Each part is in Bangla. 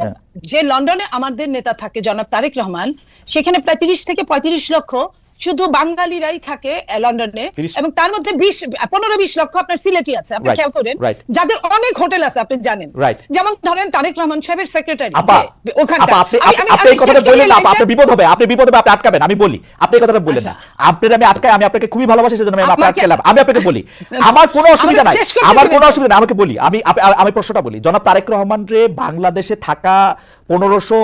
হ্যাঁ। যে লন্ডনে আমাদের নেতা থাকে জনাব তারেক রহমান, সেখানে প্রায় তিরিশ থেকে পঁয়ত্রিশ লক্ষ শুধু বাঙালিরাই থাকে লন্ডনে। এবং তার মধ্যে বিশ পনেরো বিশ লক্ষ আপনার সিলেটি আছে আপনি খেয়াল করেন। যাদের অনেক হোটেল আছে আপনি জানেন. যেমন ধরেন তারেক রহমান সাহেবের সেক্রেটারি আপা আপনি আপনি কথাটা বললেন বিপদ হবে আপনি বিপদ হবে আপনি আটকাবেন আমি বলি। আপনি এই কথাটা বললেন না। আপনার আমি আটকাই আমি আপনাকে খুবই ভালোবাসি সেজন্য আমি আপনাকে আটকালাম। আমি আপনাকে বলি আমার কোনো অসুবিধা নাই আমার কোনো অসুবিধা নাই আমাকে বলি। আমি আমি প্রশ্নটা বলি। জনাব তারেক রহমান রে বাংলাদেশে থাকা পনেরোশো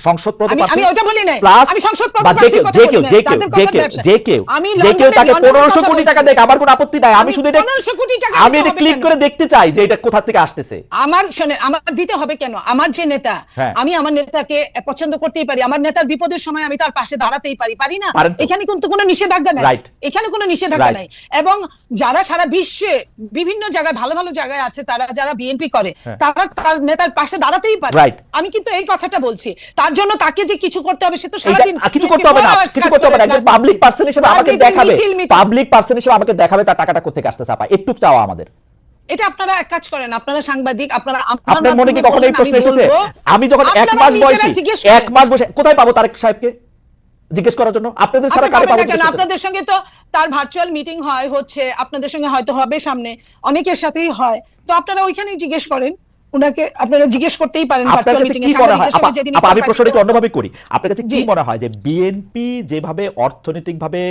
সংসদ আমি আমি ওটা বলি নাই। আমি সংসদ যে কেউ যে কেউ যে কেউ যে কেউ যে কেউ আমি যে কেউ লন্ডনে- তাকে লন্ডনের পনেরোশো কথা কোটি টাকা দেখ আমার কোনো আপত্তি নাই আমি আমি শুধু এটা 1500 কোটি টাকা আমি এটা ক্লিক করে দেখতে চাই যে এটা কোথা থেকে আসতেছে। আমার শোনেন আমার দিতে হবে কেন? আমার যে নেতা হ্যাঁ। আমি আমার নেতাকে পছন্দ করতেই পারি। আমার নেতার বিপদের সময় আমি তার পাশে দাঁড়াতেই পারি পারি না? এখানে কিন্তু কোনো নিষেধাজ্ঞা নাই। এখানে কোনো নিষেধাজ্ঞা নাই। এবং যারা সারা বিশ্বে বিভিন্ন জায়গায় ভালো ভালো জায়গায় আছে তারা যারা বিএনপি করে হ্যাঁ। তারা তার নেতার পাশে দাঁড়াতেই পারে। আমি কিন্তু এই কথাটা বলছি। তার জন্য তাকে যে কিছু করতে হবে সে তো সারাদিন কিছু করতে হবে না। কিছু করতে হবে না। একজন পাবলিক পার্সন হিসেবে আমাকে দেখাবে। পাবলিক পার্সন হিসেবে আমাকে দেখাবে তার টাকাটা কোথেকে আসতেছে আপা একটু চাওয়া আমাদের। এটা আপনারা এক কাজ করেন আপনারা সাংবাদিক আপনারা আপনার মনে কি কখনো এই প্রশ্ন এসেছে? আমি যখন এক মাস বয়সী এক মাস বসে কোথায় পাবো তারেক সাহেবকে? জিজ্ঞেস করার জন্য? আপনাদের ছাড়া কারে পাবো কেন? আপনাদের সঙ্গে তো তার ভার্চুয়াল মিটিং হয় হচ্ছে আপনাদের সঙ্গে হয়তো হবে সামনে। অনেকের সাথেই হয়। তো আপনারা ওইখানেই জিজ্ঞেস করেন। উনাকে আপনারা জিজ্ঞেস করতেই পারেন ভার্চুয়াল মিটিং কি এ হয়? আমি প্রশ্নটা অন্যভাবে করি। আপনার কাছে কি মনে হয় যে বিএনপি যেভাবে অর্থনৈতিকভাবে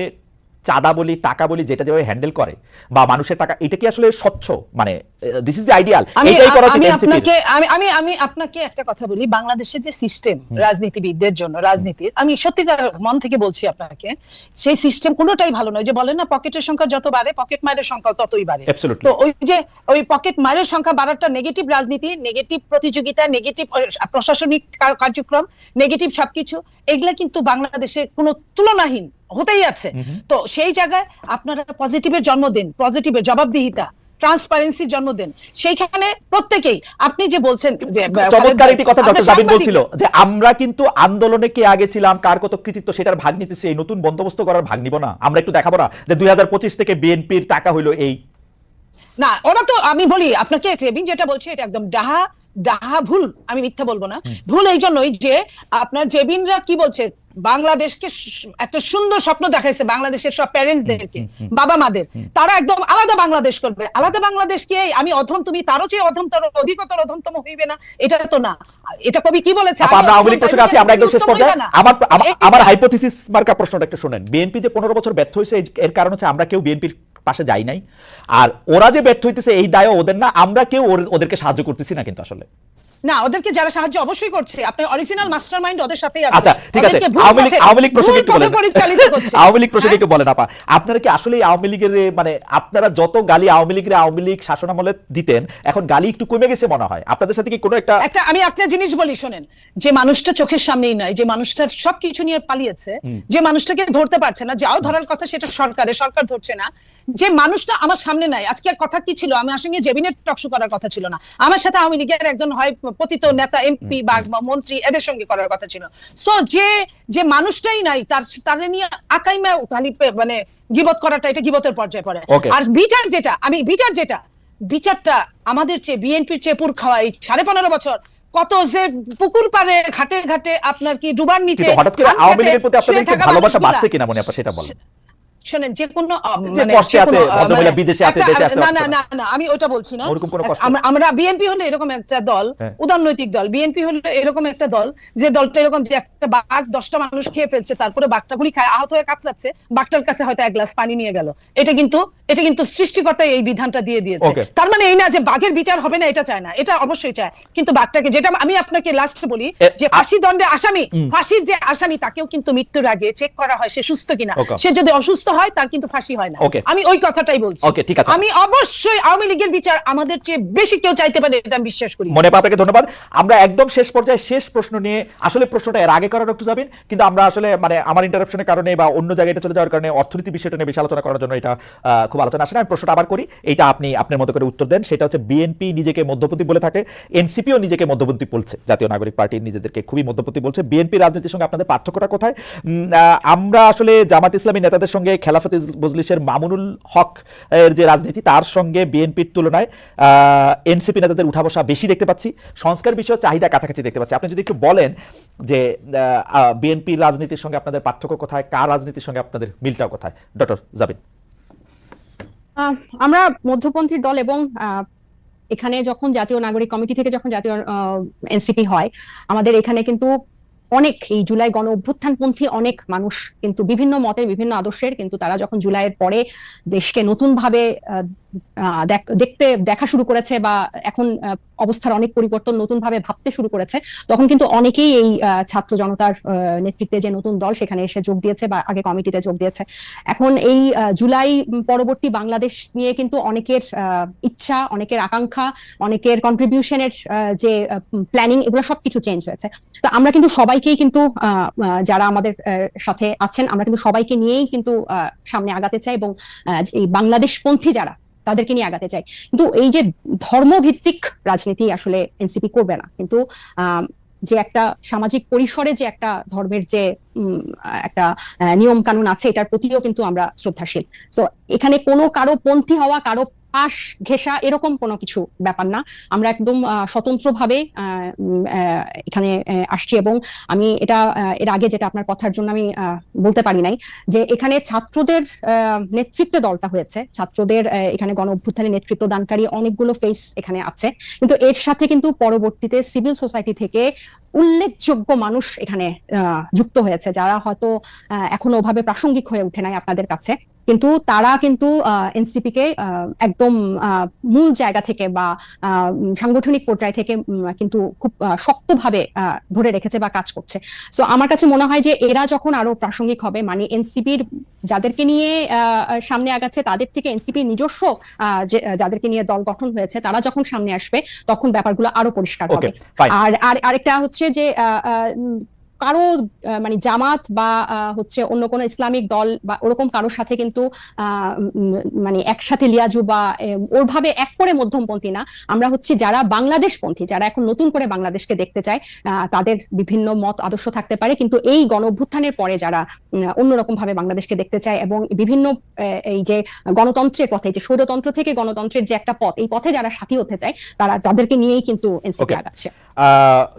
চাঁদা বলি টাকা বলি যেটা যেভাবে হ্যান্ডেল করে বা মানুষের টাকা এটা কি আসলে স্বচ্ছ? মানে দিস ইজ দ্য আইডিয়াল এটাই করা উচিত আমি আপনাকে আমি আমি আমি আপনাকে একটা কথা বলি বাংলাদেশের যে সিস্টেম রাজনীতিবিদদের জন্য রাজনীতির আমি সত্যিকার মন থেকে বলছি আপনাকে সেই সিস্টেম কোনোটাই ভালো নয় যে বলেন না পকেটের সংখ্যা যত বাড়ে পকেট মারের সংখ্যা ততই বাড়ে. তো ওই যে ওই পকেট মারের সংখ্যা বাড়াটা নেগেটিভ রাজনীতি নেগেটিভ প্রতিযোগিতা নেগেটিভ প্রশাসনিক কার্যক্রম নেগেটিভ সবকিছু এগুলা কিন্তু বাংলাদেশে কোনো তুলনাহীন হতেই আছে তো সেই জায়গায় আপনারা পজিটিভের জন্ম দেন পজিটিভের জবাবদিহিতা ট্রান্সপারেন্সির জন্ম দেন সেইখানে প্রত্যেকেই আপনি যে বলছেন যে চমৎকার একটি কথা ডক্টর সাংবাদিক- বলছিল যে আমরা কিন্তু আন্দোলনে কে আগে ছিলাম কার কত কৃতিত্ব সেটার ভাগ নিতেছি এই নতুন বন্দোবস্ত করার ভাগ নিব না। আমরা একটু দেখাবো না যে দুই হাজার পঁচিশ থেকে বিএনপির টাকা হইল এই। না ওরা তো আমি বলি আপনাকে চেবিন যেটা বলছে এটা একদম ডাহা ডাহা ভুল আমি মিথ্যা বলব না। ভুল এই জন্যই যে আপনার জেবিনরা কি বলছে বাংলাদেশকে একটা সুন্দর স্বপ্ন দেখাইছে বাংলাদেশের সব প্যারেন্টসদেরকে বাবা মাদের তারা একদম আলাদা বাংলাদেশ করবে। আলাদা বাংলাদেশ কে আমি অধম তুমি তারও চেয়ে অধমতর অধিকতর অধমতম হইবে না। এটা তো না। এটা কবি কি বলেছে? আমরা আমি আওয়ামী লীগ প্রসঙ্গে আছি আমরা একদম শেষ পর্যায়ে। আমার আমার- হাইপোথিসিস মার্কা প্রশ্নটা একটা শুনেন। বিএনপি যে পনেরো বছর ব্যর্থ হয়েছে এর কারণ হচ্ছে আমরা কেউ বিএনপির পাশে যাই নাই। আর ওরা যে ব্যর্থ হইতেছে এই দায়ও ওদের না। আমরা কেউ ওদেরকে সাহায্য করতেছি না কিন্তু আসলে। না ওদেরকে যারা সাহায্য অবশ্যই করছে। আপনার অরিজিনাল মাস্টার মাইন্ড ওদের সাথেই আছে আচ্ছা ঠিক আছে। আওয়ামী লীগ আওয়ামী লীগ প্রসঙ্গে একটু বলেন। আওয়ামী লীগ প্রসঙ্গে হ্যাঁ? একটু বলেন আপা। আপনারা কি আসলে আওয়ামী লীগের মানে আপনারা যত গালি আওয়ামী লীগের আওয়ামী লীগ শাসনামলে দিতেন এখন গালি একটু কমে গেছে মনে হয়। আপনাদের সাথে কি কোনো একটা একটা আমি একটা জিনিস বলি শোনেন। যে মানুষটা চোখের সামনেই নাই যে মানুষটার সবকিছু নিয়ে পালিয়েছে যে মানুষটাকে ধরতে পারছে না যাও ধরার কথা সেটা সরকারে সরকার ধরছে না। যে মানুষটা আমার সামনে নাই আজকে আর কথা কি ছিল? আমার সঙ্গে জেবিনের টকশো করার কথা ছিল না। আমার সাথে আওয়ামী লীগের একজন হয় পতিত নেতা এমপি বা মন্ত্রী এদের সঙ্গে করার কথা ছিল। সো যে যে মানুষটাই নাই তার তারে নিয়ে আকাইমা খালি মানে গিবত করাটা এটা গিবতের পর্যায়ে পড়ে। আর বিচার যেটা আমি বিচার যেটা বিচারটা আমাদের চেয়ে বিএনপির চেয়ে পুর খাওয়া এই সাড়ে পনেরো বছর। কত যে পুকুর পারে ঘাটে ঘাটে আপনার কি ডুবার নিচে হঠাৎ করে আওয়ামী লীগের প্রতি আপনাদের ভালোবাসা বাড়ছে কিনা মনে আপা সেটা বলেন? শোনেন যে কোনো আহ, যে কষ্টে আছে, ভদ্রমহিলা বিদেশে আছে, দেশে আসতে না না না। না না আমি ওটা বলছি না। আমরা- বিএনপি হলে এরকম একটা দল হ্যাঁ। উদারনৈতিক দল বিএনপি হলে এরকম একটা দল যে দলটা এরকম যে একটা বাঘ দশটা মানুষ খেয়ে ফেলছে তারপরে বাঘটা গুলি খায় আহত হয়ে কাতলাচ্ছে বাঘটার কাছে হয়তো এক গ্লাস পানি নিয়ে গেল। এটা কিন্তু এটা কিন্তু সৃষ্টিকর্তা এই বিধানটা দিয়ে দিয়েছে। তার মানে এই না যে বাঘের বিচার হবে না এটা চায় না এটা অবশ্যই চায়। কিন্তু বাঘটাকে যেটা আমি আপনাকে লাস্ট বলি যে ফাঁসি দণ্ডে আসামি ফাঁসির যে আসামি তাকেও কিন্তু মৃত্যুর আগে চেক করা হয় সে সুস্থ কিনা। সে যদি অসুস্থ হয় তার কিন্তু ফাঁসি হয় না। আমি ওই কথাটাই বলছি। Okay, ঠিক আছে। আমি অবশ্যই আওয়ামী লীগের বিচার আমাদের চেয়ে বেশি কেউ চাইতে পারে এটা আমি বিশ্বাস করি। মনে আপনাকে ধন্যবাদ। আমরা একদম শেষ পর্যায়ে শেষ প্রশ্ন নিয়ে আসলে প্রশ্নটা এর আগে করার একটু যাবেন কিন্তু আমরা আসলে মানে আমার ইন্টারাপশনের কারণে বা অন্য জায়গায় চলে যাওয়ার কারণে অর্থনীতি বিষয়টা নিয়ে বেশি আলোচনা করার জন্য এটা খুব আলোচনা আসে না। আমি প্রশ্নটা আবার করি এটা আপনি আপনার মতো করে উত্তর দেন। সেটা হচ্ছে বিএনপি নিজেকে মধ্যপতি বলে থাকে এনসিপিও নিজেকে মধ্যপতি বলছে। জাতীয় নাগরিক পার্টি নিজেদেরকে খুবই মধ্যপতি বলছে। বিএনপি রাজনীতির সঙ্গে আপনাদের পার্থক্যটা কোথায়? আমরা আসলে জামাত ইসলামী নেতাদের সঙ্গে খেলাফত মজলিসের মামুনুল হক এর যে রাজনীতি, তার সঙ্গে বিএনপির তুলনায় এনসিপি নেতাদের উঠা বসা বেশি দেখতে পাচ্ছি। সংস্কার বিষয়ে চাহিদা কাছাকাছি দেখতে পাচ্ছি। আপনি যদি একটু বলেন যে বিএনপির রাজনীতির সঙ্গে আপনাদের পার্থক্য কোথায়, কার রাজনীতির সঙ্গে আপনাদের মিলটা কোথায়? ডক্টর জাবিন। আমরা মধ্যপন্থীর দল এবং এখানে যখন জাতীয় নাগরিক কমিটি থেকে যখন জাতীয় এনসিপি হয়, আমাদের এখানে কিন্তু অনেক, এই জুলাই গণ অভ্যুত্থানপন্থী অনেক মানুষ কিন্তু বিভিন্ন মতের, বিভিন্ন আদর্শের কিন্তু তারা যখন জুলাইয়ের পরে দেশকে নতুন ভাবে দেখতে, দেখা শুরু করেছে বা এখন অবস্থার অনেক পরিবর্তন নতুন ভাবে ভাবতে শুরু করেছে, তখন কিন্তু অনেকেই এই ছাত্র জনতার নেতৃত্বে যে নতুন দল সেখানে এসে যোগ দিয়েছে বা আগে কমিটিতে যোগ দিয়েছে। এখন এই জুলাই পরবর্তী বাংলাদেশ নিয়ে কিন্তু অনেকের ইচ্ছা, অনেকের আকাঙ্ক্ষা, অনেকের কন্ট্রিবিউশনের যে প্ল্যানিং এগুলো সবকিছু চেঞ্জ হয়েছে। তো আমরা কিন্তু সবাইকেই কিন্তু যারা আমাদের সাথে আছেন, আমরা কিন্তু সবাইকে নিয়েই কিন্তু সামনে আগাতে চাই এবং এই বাংলাদেশপন্থী যারা তাদেরকে নিয়ে আগাতে চাই। কিন্তু এই যে ধর্মভিত্তিক রাজনীতি আসলে এনসিপি করবে না। কিন্তু যে একটা সামাজিক পরিসরে যে একটা ধর্মের যে একটা নিয়ম কানুন আছে, এটার প্রতিও কিন্তু আমরা শ্রদ্ধাশীল। তো এখানে কোনো কারও পন্থী হওয়া, কারও পাশ ঘেঁষা এরকম কোনো কিছু ব্যাপার না। আমরা একদম স্বতন্ত্র ভাবে এখানে আসছি এবং আমি এটা এর আগে যেটা আপনার কথার জন্য আমি বলতে পারি নাই যে এখানে ছাত্রদের নেতৃত্বে দলটা হয়েছে। ছাত্রদের এখানে গণ অভ্যুত্থানে নেতৃত্ব দানকারী অনেকগুলো ফেস এখানে আছে। কিন্তু এর সাথে কিন্তু পরবর্তীতে সিভিল সোসাইটি থেকে উল্লেখযোগ্য মানুষ এখানে যুক্ত হয়েছে, যারা হয়তো এখনও ওভাবে প্রাসঙ্গিক হয়ে ওঠে নাই আপনাদের কাছে। কিন্তু তারা কিন্তু এনসিপি কে একদম মূল জায়গা থেকে বা সাংগঠনিক পর্যায় থেকে কিন্তু খুব শক্তভাবে ধরে রেখেছে বা কাজ করছে। সো আমার কাছে মনে হয় যে এরা যখন আরও প্রাসঙ্গিক হবে মানে এনসিপির যাদেরকে নিয়ে আহ, সামনে আগাচ্ছে তাদের থেকে এনসিপির নিজস্ব আহ, যে- যাদেরকে নিয়ে দল গঠন হয়েছে তারা যখন সামনে আসবে তখন ব্যাপারগুলো আরও পরিষ্কার হবে। আর আর আরেকটা হচ্ছে যে আহ, আহ, উম, কারও মানে জামাত বা হচ্ছে অন্য কোনো ইসলামিক দল বা ওরকম কারোর সাথে কিন্তু আহ, মানে একসাথে লিয়াজু বা ওরভাবে এক করে মধ্যমপন্থী না। আমরা হচ্ছে যারা বাংলাদেশপন্থী যারা এখন নতুন করে বাংলাদেশকে দেখতে চায় আহ, তাদের বিভিন্ন মত আদর্শ থাকতে পারে। কিন্তু এই গণ অভ্যুত্থানের পরে যারা অন্যরকম ভাবে বাংলাদেশকে দেখতে চায় এবং বিভিন্ন এই যে গণতন্ত্রের পথে যে স্বৈরতন্ত্র থেকে গণতন্ত্রের যে একটা পথ এই পথে যারা সাথী হতে চায় তারা তাদেরকে নিয়েই কিন্তু এনসিপি. আগাচ্ছে।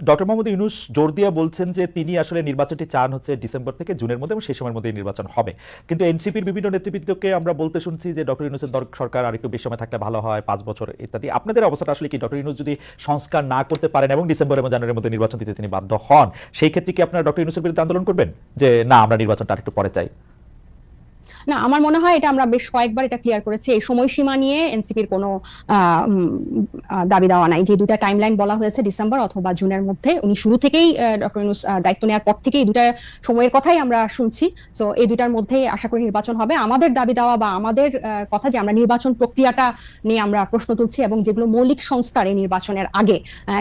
ডক্টর মোহাম্মদ ইউনুস জোর দিয়ে বলছেন যে তিনি আসলে নির্বাচনটি চান হচ্ছে ডিসেম্বর থেকে জুনের মধ্যে এবং সেই সময়ের মধ্যে নির্বাচন হবে। কিন্তু এনসিপির বিভিন্ন নেতৃবৃন্দকে আমরা বলতে শুনছি যে ডক্টর ইউনুসের সরকার আর একটু বেশি সময় থাকলে ভালো হয়, পাঁচ বছর ইত্যাদি। আপনাদের অবস্থাটা আসলে কি? ডক্টর ইউনুস যদি সংস্কার না করতে পারেন এবং ডিসেম্বর এবং জানুয়ারির মধ্যে নির্বাচন দিতে তিনি বাধ্য হন, সেই ক্ষেত্রে কি আপনারা ডক্টর ইউনুসের বিরুদ্ধে আন্দোলন করবেন? যে না, আমরা নির্বাচনটা আর একটু পরে চাই। না, আমার মনে হয় এটা আমরা বেশ কয়েকবার এটা ক্লিয়ার করেছি। এই সময়সীমা নিয়ে এনসিপির কোনো দাবি দেওয়া নাই। যে দুটা টাইমলাইন বলা হয়েছে ডিসেম্বর অথবা জুনের মধ্যে, উনি শুরু থেকেই ডক্টর ইউনুস দায়িত্ব নেওয়ার পর থেকেই দুটা সময়ের কথাই আমরা শুনছি। তো এই দুটার মধ্যেই আশা করি নির্বাচন হবে। আমাদের দাবি দেওয়া বা আমাদের কথা যে আমরা নির্বাচন প্রক্রিয়াটা নিয়ে আমরা প্রশ্ন তুলছি এবং যেগুলো মৌলিক সংস্কার এই নির্বাচনের আগে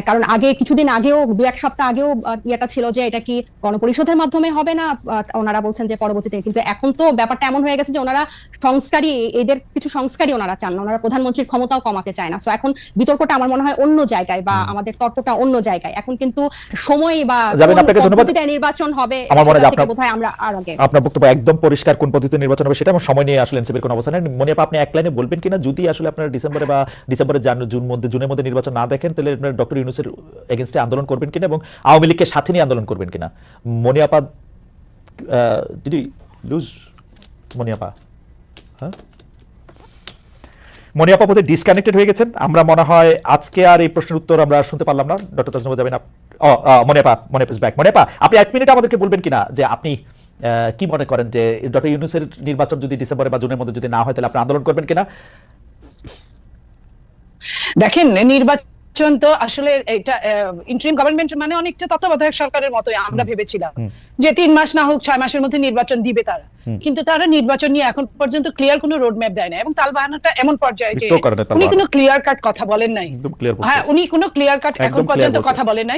কারণ আগে, কিছুদিন আগেও, দু এক সপ্তাহ আগেও ইয়েটা ছিল যে এটা কি গণপরিষদের মাধ্যমে হবে না? ওনারা বলছেন যে পরবর্তীতে, কিন্তু এখন তো ব্যাপারটা এমন হয়ে গেছে যে ওনারা সংস্কারই এদের কিছু সংস্কারই ওনারা চান না। ওনারা প্রধানমন্ত্রীর ক্ষমতাও কমাতে চায় না। সো এখন বিতর্কটা আমার মনে হয় অন্য জায়গায় বা আমাদের তর্কটা অন্য জায়গায়। এখন কিন্তু সময় বা। পদ্ধতিতে নির্বাচন হবে আমার মনে হয় বোধহয় আমরা আর আগে আপনার বক্তব্য একদম পরিষ্কার কোন পদ্ধতিতে নির্বাচন হবে সেটা সময় নিয়ে আসলে এনসিপির কোনো অবস্থা মনে আপা আপনি এক লাইনে বলবেন কিনা? যদি আসলে আপনারা ডিসেম্বরে বা ডিসেম্বরে জান- মধ্যে জুনের মধ্যে নির্বাচন না দেখেন তাহলে আপনারা ডক্টর ইউনুসের এগেনস্টে আন্দোলন করবেন কিনা এবং আওয়ামী লীগকে সাথে নিয়ে আন্দোলন করবেন কিনা? মনে আপা মনি আপা হ্যাঁ? মনি আপা বোধহয় ডিসকানেক্টেড হয়ে গেছেন। আমরা মনে হয় আজকে আর এই প্রশ্নের উত্তর আমরা শুনতে পারলাম না। ডক্টর তাজনুমা যাবেন আপ- ও আ, মনে ব্যাক মনে আপা আপনি এক মিনিট আমাদেরকে বলবেন কিনা যে আপনি কি মনে করেন যে ডক্টর ইউনুসের নির্বাচন যদি ডিসেম্বরে বা জুনের মধ্যে যদি না হয় তাহলে আপনি আন্দোলন করবেন কিনা? দেখেন নির্বাচন তো আসলে এটা ইন্টারিম গভর্নমেন্ট মানে অনেকটা তত্ত্বাবধায়ক সরকারের মতোই আমরা ভেবেছিলাম। যে তিন মাস না হোক ছয় মাসের মধ্যে নির্বাচন দিবে তারা। কিন্তু তারা নির্বাচন নিয়ে এখন পর্যন্ত ক্লিয়ার কোনো রোড ম্যাপ দেয় না। এবং তালবাহানাটা এমন পর্যায়ে যে উনি কোনো ক্লিয়ার কাট কথা বলেন নাই। হ্যাঁ উনি কোনো ক্লিয়ার কাট এখন পর্যন্ত কথা বলেন নাই।